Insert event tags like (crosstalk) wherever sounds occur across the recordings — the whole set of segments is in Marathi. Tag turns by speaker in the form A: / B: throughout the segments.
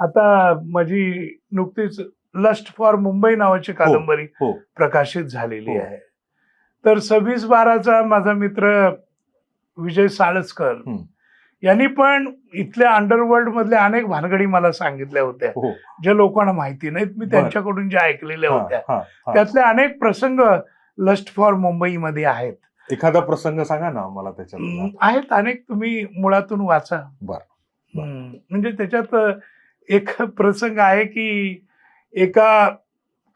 A: आता माझी नुकतीच लस्ट फॉर मुंबई नावाची कादंबरी
B: हो.
A: प्रकाशित झालेली
B: हो.
A: आहे तर सव्वीस बाराचा माझा मित्र विजय साळसकर. यांनी पण इथल्या अंडरवर्ल्ड मधल्या अनेक भानगडी मला सांगितल्या होत्या
B: हो
A: ज्या लोकांना माहिती नाहीत मी. त्यांच्याकडून ज्या ऐकलेल्या
B: हा,
A: होत्या
B: हा, हा.
A: त्यातले अनेक प्रसंग लस्ट फॉर मुंबईमध्ये आहेत
B: एखादा प्रसंग सांगा ना मला त्याच्यात
A: आहेत अनेक तुम्ही मुळातून वाचा
B: बर,
A: म्हणजे त्याच्यात एक प्रसंग आहे की एका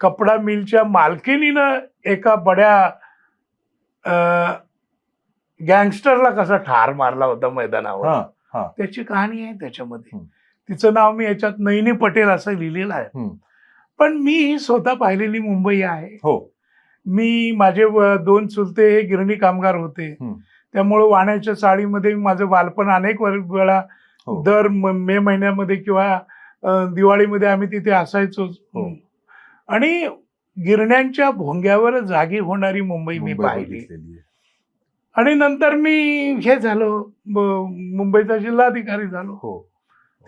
A: कपडा मिलच्या मालकिनीनं एका बड्या गँगस्टरला कसा ठार मारला होता मैदानावर त्याची कहाणी आहे त्याच्यामध्ये. तिचं नाव मी याच्यात नैनी पटेल असं लिहिलेलं आहे. पण मी ही स्वतः पाहिलेली मुंबई आहे
B: हो
A: मी माझे दोन चुलते हे गिरणी कामगार होते. त्यामुळे वाण्याच्या चाळीमध्ये माझं बालपण अनेक वेळा
B: हो.
A: दर म- महिन्यामध्ये किंवा दिवाळीमध्ये आम्ही तिथे असायचो
B: हो.
A: आणि गिरण्यांच्या भोंग्यावर जागी होणारी मुंबई मी पाहिली. आणि नंतर मी हे झालो मुंबईचा जिल्हाधिकारी झालो
B: हो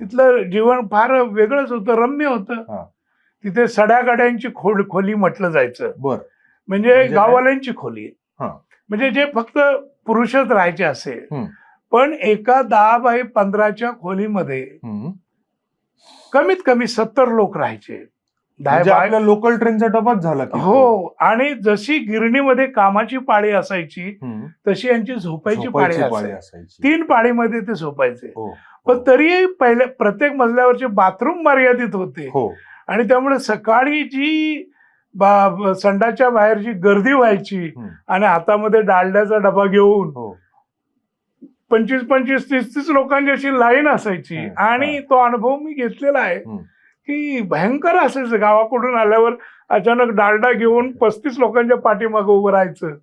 A: तिथलं जीवन फार वेगळंच होतं रम्य. होतं तिथे सड्या गाड्यांची खोल खोली म्हटलं जायचं
B: बर
A: म्हणजे
B: म्हणजे?
A: गाववाल्यांची खोली. म्हणजे जे फक्त पुरुषच राहायचे असे. पण एका दहा बाय पंधराच्या खोलीमध्ये. कमीत कमी सत्तर लोक राहायचे.
B: आपल्या लोकल ट्रेनचा डबाच झाला.
A: हो आणि जशी गिरणीमध्ये कामाची पाळी असायची. तशी यांची झोपायची पाळी असायची. तीन पाळीमध्ये ते झोपायचे.
B: हो
A: पण तरीही पहिले प्रत्येक मजल्यावरचे बाथरूम मर्यादित होते.
B: हो.
A: आणि त्यामुळे सकाळी जी बा- संडाच्या बाहेर जी गर्दी व्हायची. आणि हातामध्ये डालड्याचा डबा घेऊन
B: हो.
A: पंचवीस पंचवीस तीस तीस लोकांची अशी लाईन असायची. आणि तो अनुभव मी घेतलेला आहे. की भयंकर असायचं. गावाकडून आल्यावर अचानक डालडा घेऊन पस्तीस लोकांच्या पाठीमागे उभं राहायचं.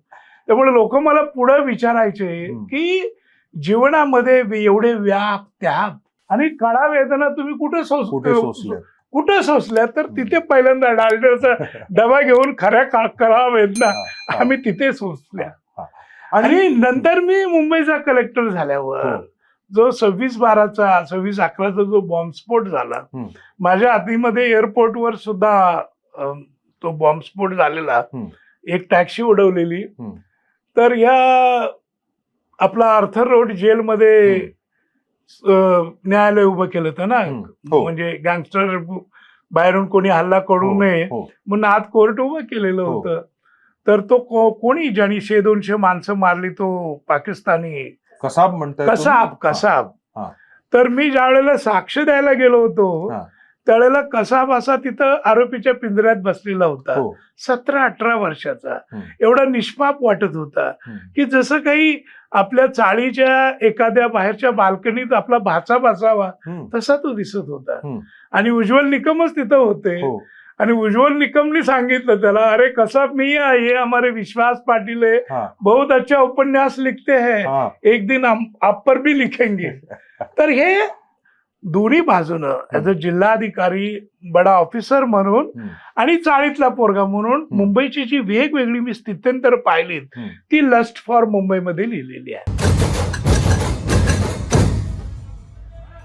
A: त्यामुळे लोक मला पुढे विचारायचे. की जीवनामध्ये एवढे व्याप त्याग आणि कळा वेदना तुम्ही कुठे सोस
B: कुठे सोसले
A: कुठं सोसल्या? तर तिथे पहिल्यांदा डालड्याचा डबा घेऊन खऱ्या कळा वेदना आम्ही तिथे सोसल्या.
B: आणि
A: नंतर मी मुंबईचा कलेक्टर झाल्यावर
B: हो.
A: जो सव्वीस बाराचा सव्वीस अकराचा जो बॉम्बस्फोट झाला. माझ्या हातीमध्ये एअरपोर्टवर सुद्धा तो बॉम्बस्फोट झालेला. एक टॅक्सी उडवलेली. तर या आपला आर्थर रोड जेलमध्ये न्यायालय उभं केलं होतं ना.
B: हो.
A: म्हणजे गँगस्टर बाहेरून कोणी हल्ला करू
B: हो,
A: नये. म्हणून आत कोर्ट उभं केलेलं. होतं तर तो को- कोणी ज्यांनी शे दोनशे माणसं मारली तो पाकिस्तानी
B: कसाब म्हणताय
A: कसाब? कसाब. तर मी ज्या वेळेला साक्ष द्यायला गेलो होतो. त्यावेळेला कसाब असा तिथं आरोपीच्या पिंजऱ्यात बसलेला होता
B: हो
A: सतरा अठरा वर्षाचा. एवढा निष्पाप वाटत होता. की जसं काही आपल्या चाळीच्या एखाद्या बाहेरच्या बाल्कनीत आपला भाचा बसावा. तसा तो दिसत होता. आणि उज्ज्वल निकमच तिथं होते
B: हो
A: आणि उज्ज्वल निकमने सांगितलं त्याला अरे कसा मी है, ये हमारे विश्वास पाटिल है
B: हा.
A: बहुत अच्छा उपन्यास लिखते हैं.
B: हा.
A: एक दिन हम आप पर भी लिखेंगे. (laughs) तर हे दोन्ही बाजूनं ऍज अ जिल्हाधिकारी बडा ऑफिसर म्हणून
B: हम्म.
A: आणि चाळीतला पोरगा म्हणून मुंबईची जी वेगवेगळी मी स्थित्यंतर पाहिलीत
B: हम्म.
A: ती लस्ट फॉर मुंबईमध्ये लिहिलेली आहे.